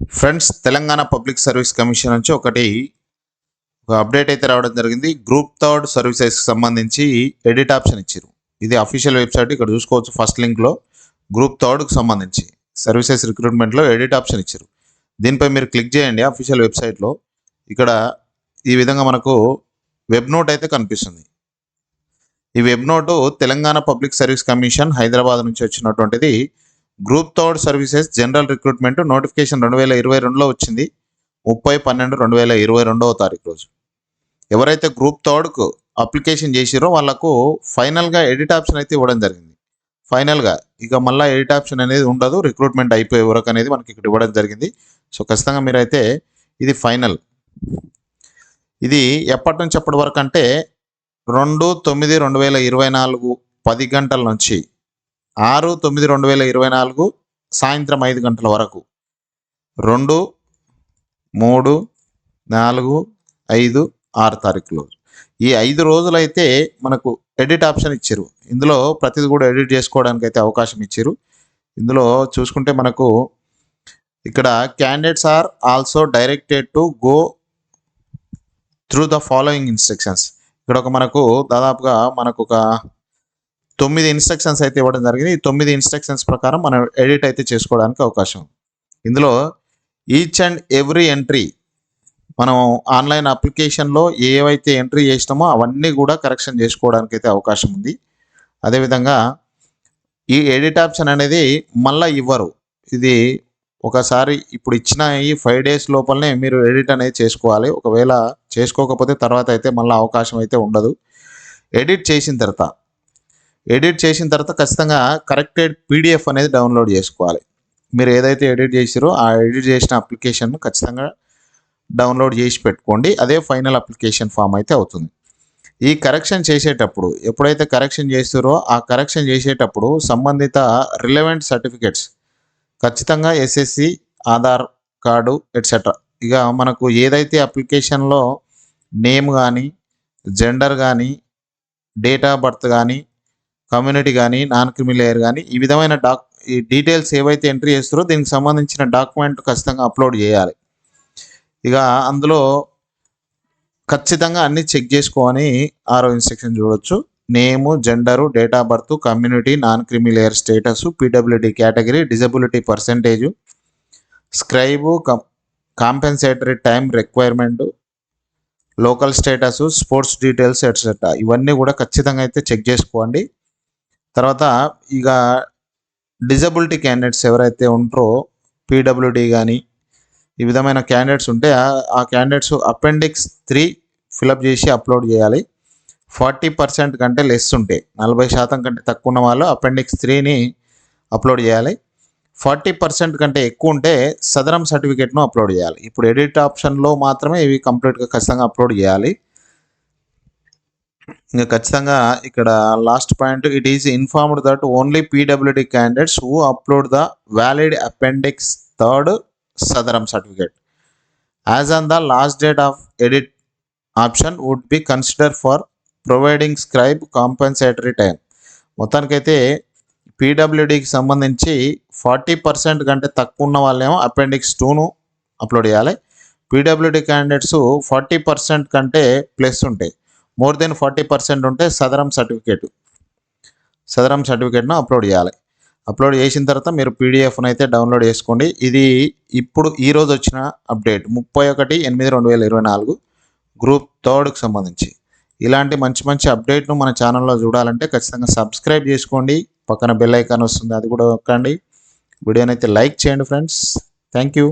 Friends Telangana public service commission నుంచి ఒకటి ఒక అప్డేట్ అయితే రావడం జరిగింది. గ్రూప్ థర్డ్ సర్వీసెస్కి సంబంధించి ఎడిట్ ఆప్షన్ ఇచ్చారు ఇది అఫీషియల్ వెబ్సైట్ ఇక్కడ చూసుకోవచ్చు ఫస్ట్ లింక్లో గ్రూప్ థర్డ్కి సంబంధించి సర్వీసెస్ రిక్రూట్మెంట్లో ఎడిట్ ఆప్షన్ ఇచ్చారు దీనిపై మీరు క్లిక్ చేయండి అఫీషియల్ వెబ్సైట్లో ఇక్కడ ఈ విధంగా మనకు వెబ్ నోట్ అయితే కనిపిస్తుంది. ఈ web note Telangana public service commission Hyderabad నుంచి వచ్చినటువంటిది group third services general recruitment notification రెండు వేల ఇరవై రెండులో వచ్చింది. ముప్పై పన్నెండు రెండు వేల ఇరవై రెండవ తారీఖు రోజు. ఎవరైతే గ్రూప్ థర్డ్కు అప్లికేషన్ చేసిరో వాళ్ళకు ఫైనల్గా ఎడిట్ ఆప్షన్ అయితే ఇవ్వడం జరిగింది. ఫైనల్గా ఇక మళ్ళీ ఎడిట్ ఆప్షన్ అనేది ఉండదు. రిక్రూట్మెంట్ అయిపోయే వరకు అనేది మనకి ఇక్కడ ఇవ్వడం జరిగింది. సో ఖచ్చితంగా మీరైతే ఇది ఫైనల్. ఇది ఎప్పటి నుంచి ఎప్పటి వరకు అంటే రెండు తొమ్మిది రెండు వేల ఇరవై నాలుగు పది గంటల నుంచి ఆరు తొమ్మిది రెండు వేల ఇరవై నాలుగు సాయంత్రం ఐదు గంటల వరకు. రెండు మూడు నాలుగు ఐదు ఆరు తారీఖులు. ఈ ఐదు రోజులైతే మనకు ఎడిట్ ఆప్షన్ ఇచ్చారు. ఇందులో ప్రతిది కూడా ఎడిట్ చేసుకోవడానికి అయితే అవకాశం ఇచ్చారు. ఇందులో చూసుకుంటే మనకు ఇక్కడ candidates are also directed to go through the following instructions ఇక్కడ ఒక మనకు దాదాపుగా మనకు ఒక తొమ్మిది ఇన్స్ట్రక్షన్స్ అయితే ఇవ్వడం జరిగింది. ఈ తొమ్మిది ఇన్స్ట్రక్షన్స్ ప్రకారం మనం ఎడిట్ అయితే చేసుకోవడానికి అవకాశం ఇందులో ఈచ్ అండ్ ఎవ్రీ ఎంట్రీ మనం ఆన్లైన్ అప్లికేషన్లో ఏవైతే ఎంట్రీ చేసినామో అవన్నీ కూడా కరెక్షన్ చేసుకోవడానికి అయితే అవకాశం ఉంది. అదేవిధంగా ఈ ఎడిట్ ఆప్షన్ అనేది మళ్ళీ ఇవ్వరు. ఇది ఒకసారి ఇప్పుడు ఇచ్చిన ఈ ఫైవ్ డేస్ లోపలనే మీరు ఎడిట్ అనేది చేసుకోవాలి. ఒకవేళ చేసుకోకపోతే తర్వాత అయితే మళ్ళీ అవకాశం అయితే ఉండదు. ఎడిట్ చేసిన తర్వాత ఎడిట్ చేసిన తర్వాత ఖచ్చితంగా కరెక్టెడ్ పీడిఎఫ్ అనేది డౌన్లోడ్ చేసుకోవాలి. మీరు ఏదైతే ఎడిట్ చేసారో ఆ ఎడిట్ చేసిన అప్లికేషన్ ఖచ్చితంగా డౌన్లోడ్ చేసి పెట్టుకోండి. అదే ఫైనల్ అప్లికేషన్ ఫామ్ అయితే అవుతుంది. ఈ కరెక్షన్ చేసేటప్పుడు ఎప్పుడైతే కరెక్షన్ చేస్తారో ఆ కరెక్షన్ చేసేటప్పుడు సంబంధిత రిలవెంట్ సర్టిఫికెట్స్ ఖచ్చితంగా ఎస్ఎస్సి ఆధార్ కార్డు ఎట్సెట్రా ఇక మనకు ఏదైతే అప్లికేషన్లో నేమ్ కానీ జెండర్ కానీ డేట్ ఆఫ్ బర్త్ కానీ కమ్యూనిటీ కానీ నాన్ క్రిమిలేయర్ కానీ ఈ విధమైన డాక్ ఈ డీటెయిల్స్ ఏవైతే ఎంట్రీ చేస్తారో దీనికి సంబంధించిన డాక్యుమెంట్ ఖచ్చితంగా అప్లోడ్ చేయాలి. ఇక అందులో ఖచ్చితంగా అన్ని చెక్ చేసుకొని ఆరో ఇన్స్ట్రక్షన్ చూడొచ్చు. Name gender date of birth community non creamy layer status PWD category disability percentage scribe compensatory time requirement local status sports details etcetera. ఇవన్నీ కూడా ఖచ్చితంగా అయితే చెక్ చేసుకోండి. తర్వాత ఇక డిజబిలిటీ క్యాండిడేట్స్ ఎవరైతే ఉంటారో పీడబ్ల్యూడి కానీ ఈ విధమైన క్యాండిడేట్స్ ఉంటే ఆ- ఆ candidates appendix three fill up చేసి అప్లోడ్ చేయాలి. ఫార్టీ పర్సెంట్ కంటే లెస్ ఉంటే నలభై శాతం కంటే తక్కువ ఉన్న వాళ్ళు అపెండిక్స్ త్రీని అప్లోడ్ చేయాలి. ఫార్టీ పర్సెంట్ కంటే ఎక్కువ ఉంటే సదరం సర్టిఫికేట్ను అప్లోడ్ చేయాలి. ఇప్పుడు ఎడిట్ ఆప్షన్లో మాత్రమే ఇవి కంప్లీట్గా ఖచ్చితంగా అప్లోడ్ చేయాలి. ఇంకా ఖచ్చితంగా ఇక్కడ last point it is informed that only PWD candidates who upload the valid appendix third Sadarem certificate as on the last date of edit option would be consider for providing scribe compensatory time మొత్తానికైతే పీడబ్ల్యూడికి సంబంధించి forty percent కంటే తక్కువ ఉన్న వాళ్ళేమో appendix టూను upload చేయాలి. PWD candidates forty percent కంటే ప్లస్ ఉంటాయి. మోర్ దెన్ ఫార్టీ పర్సెంట్ ఉంటే సదరం సర్టిఫికేట్. సదరం సర్టిఫికేట్ను అప్లోడ్ చేయాలి. అప్లోడ్ చేసిన తర్వాత మీరు పీడిఎఫ్ను అయితే డౌన్లోడ్ చేసుకోండి. ఇది ఇప్పుడు ఈరోజు వచ్చిన అప్డేట్. ముప్పై ఒకటి ఎనిమిది రెండు వేల ఇరవై నాలుగు గ్రూప్ థర్డ్కి సంబంధించి. ఇలాంటి మంచి మంచి అప్డేట్ను మన ఛానల్లో చూడాలంటే ఖచ్చితంగా సబ్స్క్రైబ్ చేసుకోండి. పక్కన బెల్ ఐకాన్ వస్తుంది అది కూడా నొక్కండి. వీడియోనైతే లైక్ చేయండి ఫ్రెండ్స్. Thank you.